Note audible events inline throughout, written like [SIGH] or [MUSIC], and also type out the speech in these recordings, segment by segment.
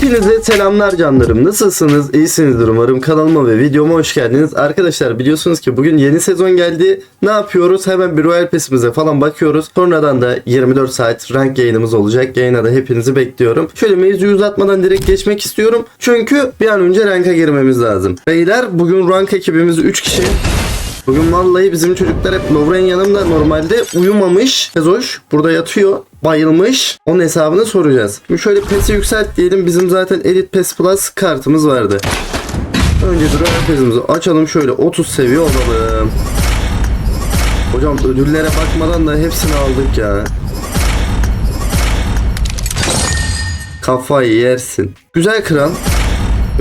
Hepinize selamlar canlarım. Nasılsınız? İyisinizdir umarım. Kanalıma ve videoma hoş geldiniz. Arkadaşlar biliyorsunuz ki bugün yeni sezon geldi. Ne yapıyoruz? Hemen bir Royal Pass'imize falan bakıyoruz. Sonradan da 24 saat rank yayınımız olacak. Yayına da hepinizi bekliyorum. Şöyle mevzuyu uzatmadan direkt geçmek istiyorum. Çünkü bir an önce ranka girmemiz lazım. Beyler bugün rank ekibimiz 3 kişi. Bugün vallahi bizim çocuklar hep Lovren yanımda normalde uyumamış. Ezoş burada yatıyor. Bayılmış. Onun hesabını soracağız. Şimdi şöyle PES'i yükselt diyelim. Bizim zaten Elite PES Plus kartımız vardı. Önce Royal PES'imizi açalım. Şöyle 30 seviye olalım. Hocam ödüllere bakmadan da hepsini aldık ya. Kafayı yersin. Güzel kral.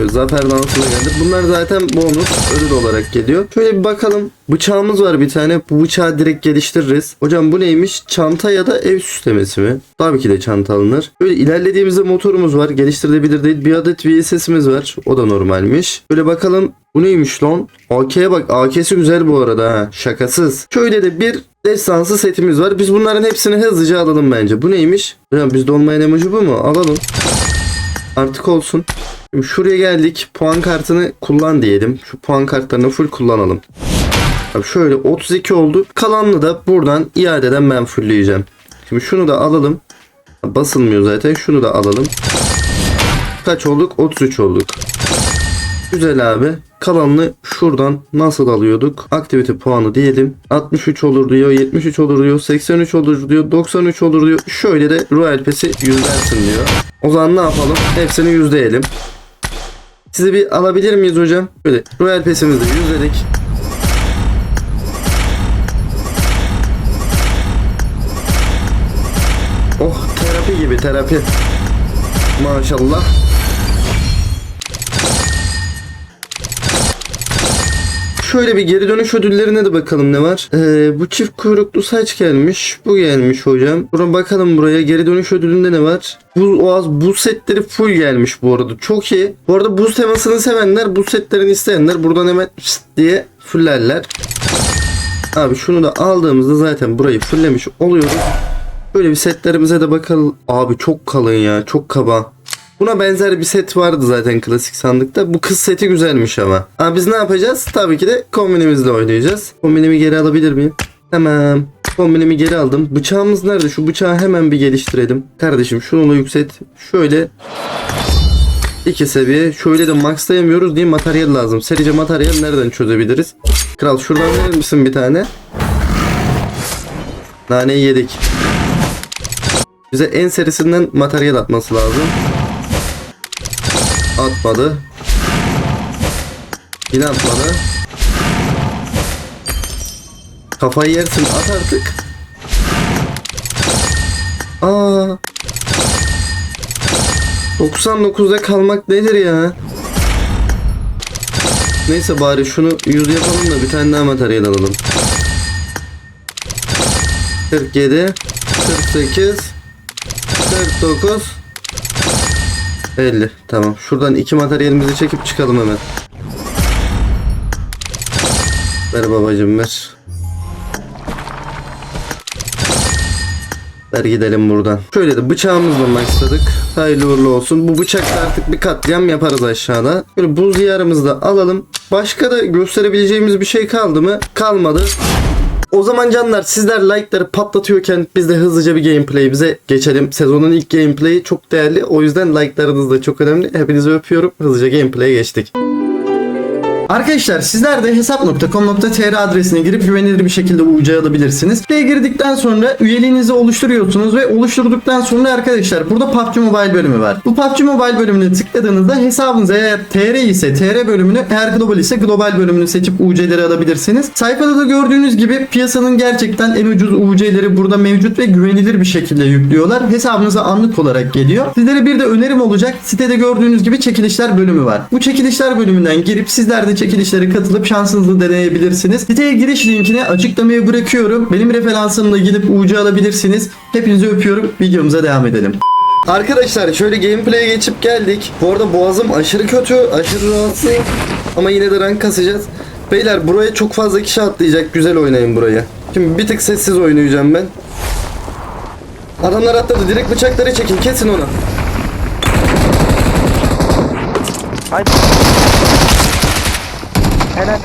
Zafer dansına geldi. Bunlar zaten bonus ödül olarak geliyor. Şöyle bir bakalım. Bıçağımız var bir tane. Bu bıçağı direkt geliştiririz. Hocam bu neymiş? Çanta ya da ev süslemesi mi? Tabii ki de çanta alınır. Böyle ilerlediğimizde motorumuz var. Geliştirilebilir değil. Bir adet VSS'imiz var. O da normalmiş. Böyle bakalım. Bu neymiş lan? AK'ye bak. AK'si güzel bu arada ha. Şakasız. Şöyle de bir destansı setimiz var. Biz bunların hepsini hızlıca alalım bence. Bu neymiş? Hocam bizde olmayan emoji bu mu? Alalım. Artık olsun. Şimdi şuraya geldik. Puan kartını kullan diyelim. Şu puan kartlarını full kullanalım. Abi şöyle 32 oldu. Kalanını da buradan iadeden ben fullleyeceğim. Şimdi şunu da alalım. Basılmıyor zaten. Şunu da alalım. Kaç olduk? 33 olduk. Güzel abi. Kalanını şuradan nasıl alıyorduk? Aktivite puanı diyelim. 63 olur diyor, 73 olur diyor, 83 olur diyor, 93 olur diyor. Şöyle de Royal Pass'i yüzlersin diyor. O zaman ne yapalım? Hepsini yüzleyelim. Sizi bir alabilir miyiz hocam? Böyle Royal Pass'imizi yüzledik. Oh terapi gibi terapi. Maşallah. Şöyle bir geri dönüş ödüllerine de bakalım ne var. Ee, bu çift kuyruklu saç gelmiş. Bu gelmiş hocam. Buna bakalım buraya. Geri dönüş ödülünde ne var? Bu oğaz bu setleri full gelmiş bu arada. Çok iyi. Bu arada buz temasını sevenler, bu setlerini isteyenler buradan hemen diye fullerler. Abi şunu da aldığımızda zaten burayı fulllemiş oluyoruz. Böyle bir setlerimize de bakalım. Abi çok kalın ya. Çok kaba. Buna benzer bir set vardı zaten klasik sandıkta. Bu kız seti güzelmiş ama. Abi biz ne yapacağız? Tabii ki de kombinimizle oynayacağız. Kombinimi geri alabilir miyim? Tamam. Kombinimi geri aldım. Bıçağımız nerede? Şu bıçağı hemen bir geliştirelim. Kardeşim şunu da yükselt. Şöyle iki seviye. Şöyle de maxlayamıyoruz diye materyal lazım. Serice materyal nereden çözebiliriz? Kral şuradan verir misin bir tane? Naneyi yedik. Bize en serisinden materyal atması lazım. Atmadı. Yine atmadı. Kafayı yersin at artık. Aa. 99'da kalmak nedir ya? Neyse bari şunu 100 yapalım da bir tane daha materyal alalım. 47 48 49 50 tamam. Şuradan iki materyalimizi çekip çıkalım hemen. Ver babacım ver. Ver gidelim buradan. Şöyle de bıçağımızla maxladık. Hayırlı uğurlu olsun. Bu bıçakla artık bir katliam yaparız aşağıda. Böyle buz yarımızı da alalım. Başka da gösterebileceğimiz bir şey kaldı mı? Kalmadı. O zaman canlar sizler like'ları patlatıyorken biz de hızlıca bir gameplay'imize geçelim. Sezonun ilk gameplay'i çok değerli. O yüzden like'larınız da çok önemli. Hepinizi öpüyorum. Hızlıca gameplay'e geçtik. Arkadaşlar sizler de hesap.com.tr adresine girip güvenilir bir şekilde UC alabilirsiniz. Buraya girdikten sonra üyeliğinizi oluşturuyorsunuz ve oluşturduktan sonra arkadaşlar burada PUBG Mobile bölümü var. Bu PUBG Mobile bölümüne tıkladığınızda hesabınız eğer TR ise TR bölümünü eğer global ise global bölümünü seçip UC'leri alabilirsiniz. Sayfada da gördüğünüz gibi piyasanın gerçekten en ucuz UC'leri burada mevcut ve güvenilir bir şekilde yüklüyorlar. Hesabınıza anlık olarak geliyor. Sizlere bir de önerim olacak. Sitede gördüğünüz gibi çekilişler bölümü var. Bu çekilişler bölümünden girip sizler de çekilişlere katılıp şansınızı deneyebilirsiniz. Siteye giriş linkini açıklamaya bırakıyorum. Benim referansımla gidip UC alabilirsiniz. Hepinizi öpüyorum. Videomuza devam edelim. Arkadaşlar şöyle gameplay'e geçip geldik. Bu arada boğazım aşırı kötü, aşırı rahatsızım. Ama yine de rank kasacağız. Beyler buraya çok fazla kişi atlayacak. Güzel oynayın buraya. Şimdi bir tık sessiz oynayacağım ben. Adamlar atladı. Direkt bıçakları çekin. Kesin onu. Haydi. Helal.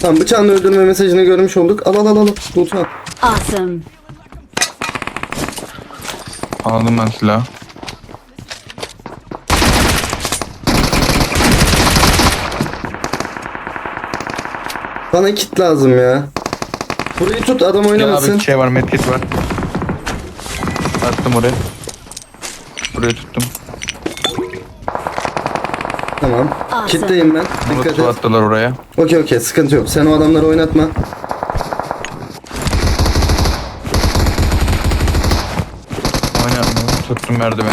Tamam bıçağın öldürme mesajını görmüş olduk. Al al al al. Lütfen. Awesome. Aldım ben silah. Bana kit lazım ya. Burayı tut adam Gel oynamasın. abi şey var medkit var. Attım oraya. Buraya tuttum. Tamam. Kitleyim ben. Dikkat su et. attılar oraya. Okey okey sıkıntı yok. Sen o adamları oynatma. Oynatma. Tuttum merdiveni.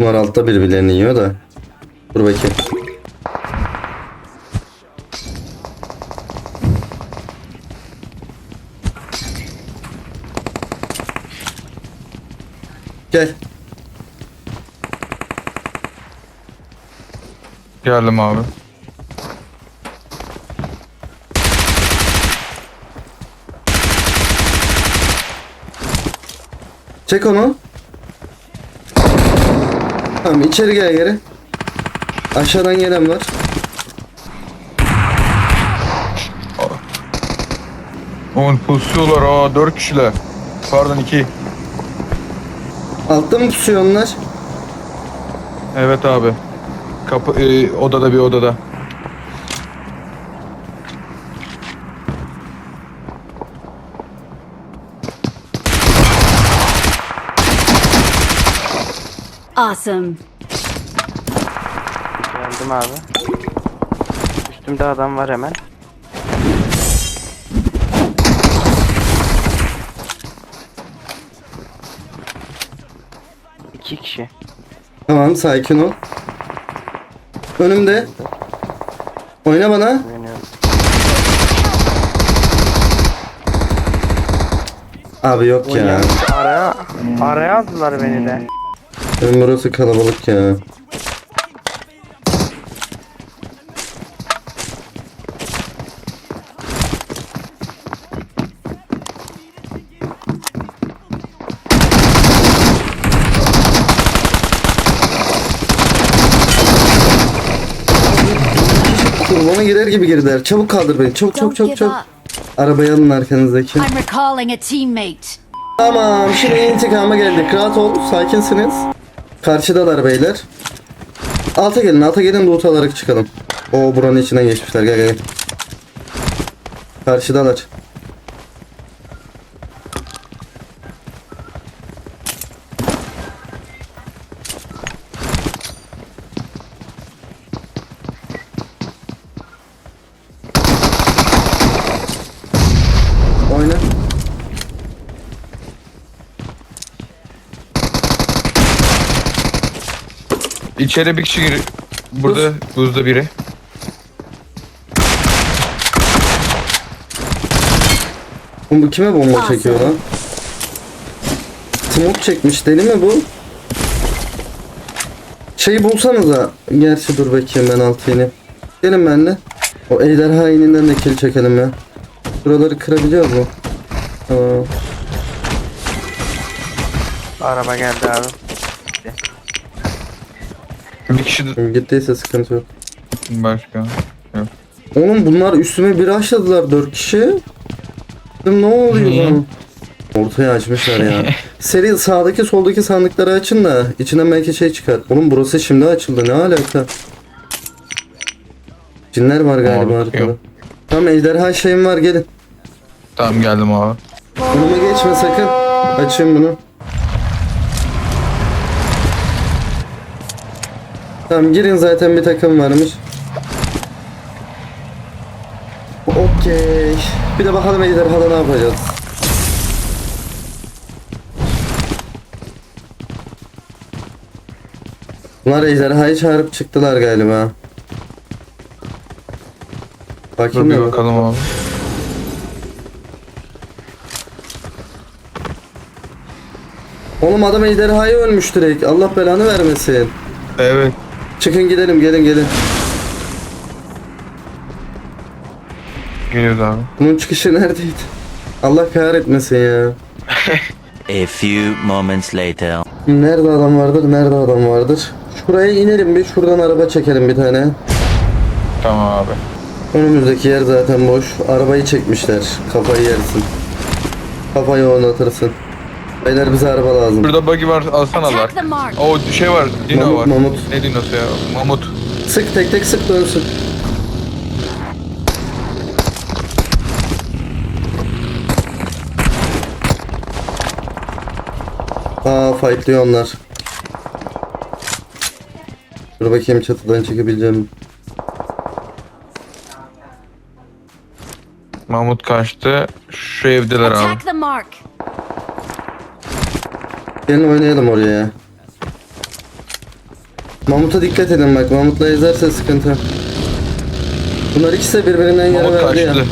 Bunlar altta birbirlerini yiyor da. Dur bakayım. Gel. Geldim abi. Çek onu. Tamam içeri gel geri. Aşağıdan gelen var. Oğlum pusuyorlar aa 4 kişiler. Pardon 2. Altta mı pusuyor onlar? Evet abi. Kapı e, odada bir odada. Awesome. Geldim abi. Üstümde adam var hemen. İki kişi. Tamam sakin ol. Önümde. Oyna bana. Abi yok ya. Araya, araya aldılar beni de. Benim burası kalabalık ya. Girer gibi girdiler. Çabuk kaldır beni. Çabuk çabuk çabuk çabuk. up. Arabayı alın arkanızdaki. I'm recalling a teammate. Tamam şimdi intikama geldik. Rahat ol. Sakinsiniz. Karşıdalar beyler. Alta gelin. Alta gelin loot alarak çıkalım. O buranın içinden geçmişler. Gel gel. Karşıdalar. Oyna. İçeri bir kişi gir. Burada buzda biri. Bu kime bomba çekiyor lan? Smoke çekmiş deli mi bu? Şeyi bulsanıza. Gerçi dur bakayım ben altı ineyim. Gelin benimle. O ejderha ininden de kill çekelim ya. Buraları kırabiliyor mu? Tamam. Araba geldi abi. Bir kişi de... Gittiyse sıkıntı yok. Başka. Yok. Oğlum bunlar üstüme bir açladılar dört kişi. Dedim, Ne oluyor Niye? lan? Ortaya açmışlar ya. [LAUGHS] Seri sağdaki soldaki sandıkları açın da içinden belki şey çıkar. Oğlum burası şimdi açıldı ne alaka? Cinler var galiba Doğru, arkada. yok. Tamam ejderha şeyim var gelin. Tamam geldim abi. Önüme geçme sakın. Açayım bunu. Tamam girin zaten bir takım varmış. Okey. Bir de bakalım ejderhada ne yapacağız. Bunlar ejderhayı çağırıp çıktılar galiba. Dur Bakayım bir ya. bakalım abi. Oğlum adam ejderhayı ölmüş direkt. Allah belanı vermesin. Geliyoruz abi. Bunun çıkışı neredeydi? Allah kahretmesin ya. [LAUGHS] A few moments later. Nerede adam vardır? Nerede adam vardır? Şuraya inelim bir. Şuradan araba çekelim bir tane. Tamam abi. Önümüzdeki yer zaten boş. Arabayı çekmişler. Kafayı yersin. Kafayı oynatırsın. Beyler bize araba lazım. Burada buggy var alsana var. Attack the mark. O şey var. Dino Mamut, var. mamut. Ne dinosu ya? Mamut. Sık tek tek sık dönsün. Aa fightlıyor onlar. Dur bakayım çatıdan çekebileceğim. Mahmut kaçtı. Şu evdeler abi. Attack the mark. Gelin oynayalım oraya. Mahmut'a dikkat edin bak. Mahmut'la ezerse sıkıntı. Bunlar ikisi de birbirinden yere Mahmut verdi ya. kaçtı.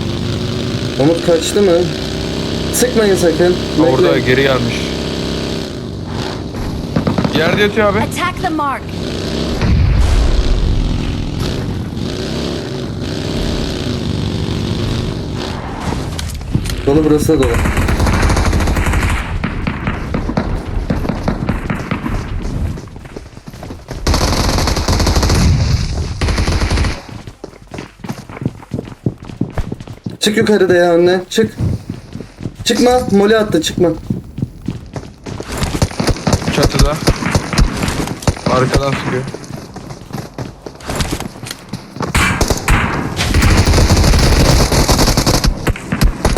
Mahmut kaçtı mı? Sıkmayın sakın. Orada Bekleyin. geri gelmiş. Yerde yatıyor abi. Attack the mark. Dolu burası da dolu. Çık yukarıda ya anne. Çık. Çıkma. Moli attı çıkma. Çatıda. Arkadan sıkıyor.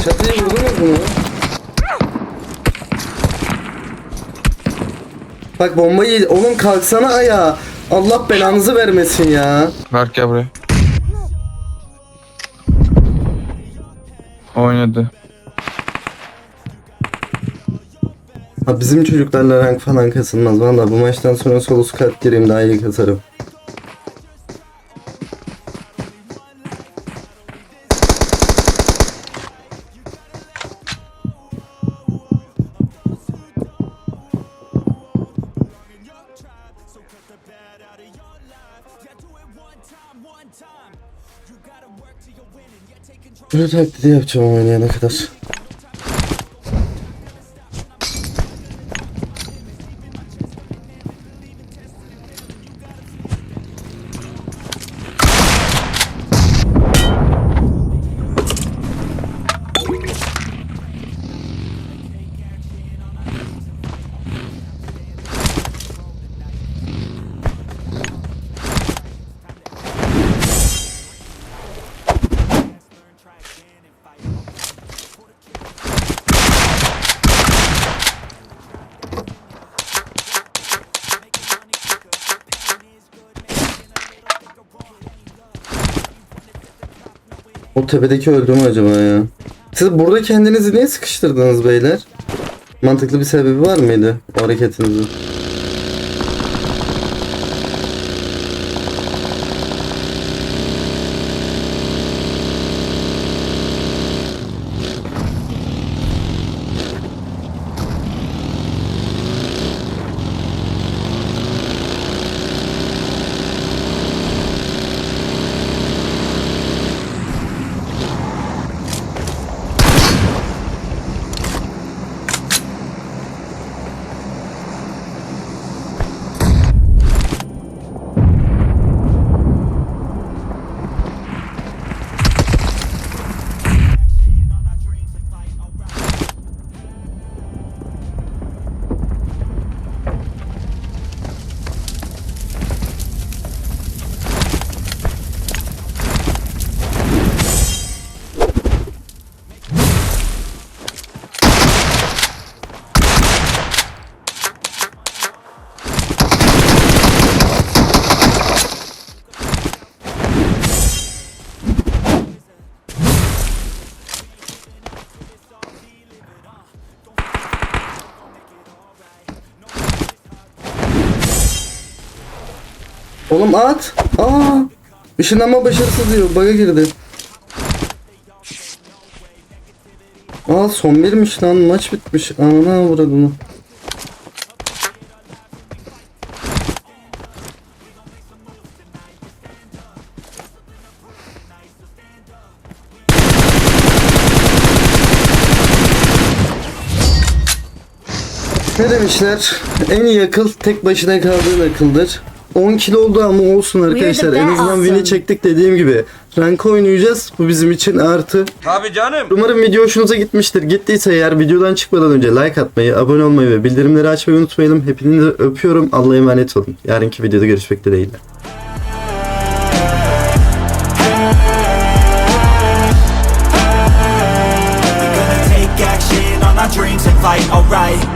Çatıyı vurdunuz mu? Bak bombayı oğlum kalksana ayağa. Allah belanızı vermesin ya. Berk gel buraya. Oynadı. Ha bizim çocuklarla rank falan kasılmaz. Valla bu maçtan sonra solus kart gireyim daha iyi kasarım. Böyle taklidi yapacağım oynayana kadar. O tepedeki öldü mü acaba ya? Siz burada kendinizi niye sıkıştırdınız beyler? Mantıklı bir sebebi var mıydı o hareketinizin? Oğlum at. Aa. Işınlanma başarısız diyor. Bug'a girdi. Aa son birmiş lan. Maç bitmiş. Anana uğradığını. Ne demişler? En iyi akıl tek başına kaldığın akıldır. 10 kilo oldu ama olsun arkadaşlar. En azından awesome. win'i çektik dediğim gibi. Rank oynayacağız. Bu bizim için artı. Tabii canım. Umarım video hoşunuza gitmiştir. Gittiyse eğer videodan çıkmadan önce like atmayı, abone olmayı ve bildirimleri açmayı unutmayalım. Hepinizi öpüyorum. Allah'a emanet olun. Yarınki videoda görüşmek dileğiyle. Dreams and fight, alright